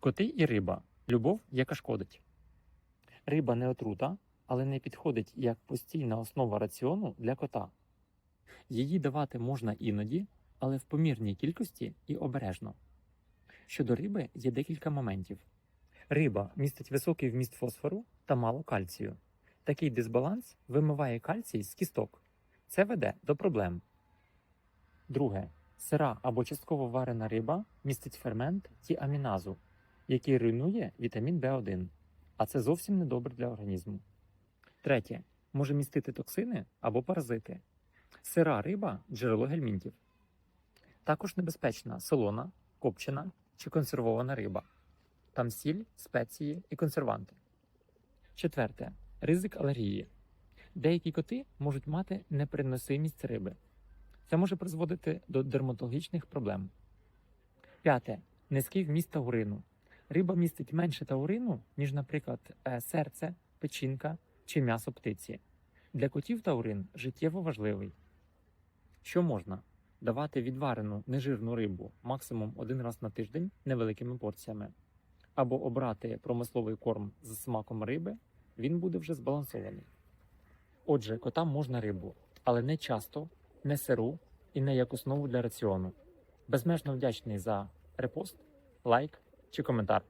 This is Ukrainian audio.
Коти і риба. Любов, яка шкодить. Риба не отрута, але не підходить як постійна основа раціону для кота. Її давати можна іноді, але в помірній кількості і обережно. Щодо риби є декілька моментів. Риба містить високий вміст фосфору та мало кальцію. Такий дисбаланс вимиває кальцій з кісток. Це веде до проблем. Друге. Сира або частково варена риба містить фермент тіаміназу, який руйнує вітамін В1, а це зовсім не добре для організму. Третє. Може містити токсини або паразити. Сира риба джерело гельмінтів. Також небезпечна солона, копчена чи консервована риба. Там сіль, спеції і консерванти. Четверте. Ризик алергії. Деякі коти можуть мати непереносимість риби. Це може призводити до дерматологічних проблем. П'яте. Низький вміст таурину. Риба містить менше таурину, ніж, наприклад, е, серце, печінка чи м'ясо птиці. Для котів таурин життєво важливий. Що можна? Давати відварену нежирну рибу максимум один раз на тиждень невеликими порціями. Або обрати промисловий корм з смаком риби, він буде вже збалансований. Отже, котам можна рибу, але не часто, не сиру і не як основу для раціону. Безмежно вдячний за репост, лайк чи коментар.